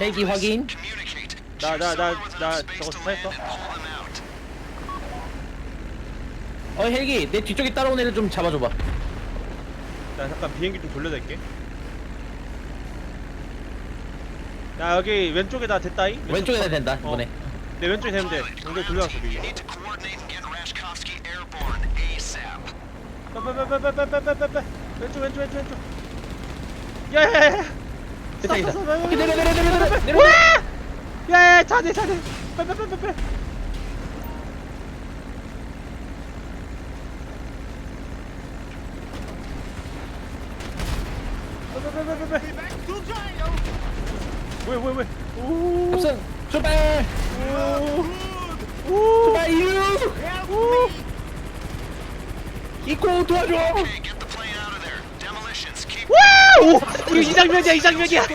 헬기 확인. 나 나 나 나 저거 스파했어 어 헬기 내 뒤쪽에 따라온 애를 좀 잡아줘봐. 나 잠깐 비행기 좀 돌려댈게 야 여기 왼쪽에다 됐다이 왼쪽에다 된다 어. 이번에. 내 왼쪽에 되면 돼 연결 돌려놨어 미리. 빼빼빼빼빼빼빼빼빼 왼쪽 왼쪽 왼쪽 왼쪽 야야야 됐다 됐다. 내려 내려 내려 내려 내려 야야 자네 자네 빨빨빨빨빨 뭐야 뭐야 뭐야 오 합선 출발. 오. 출발 유. 이코 도와줘. 와! 오! 이거 이 장면이야 이 장면이야.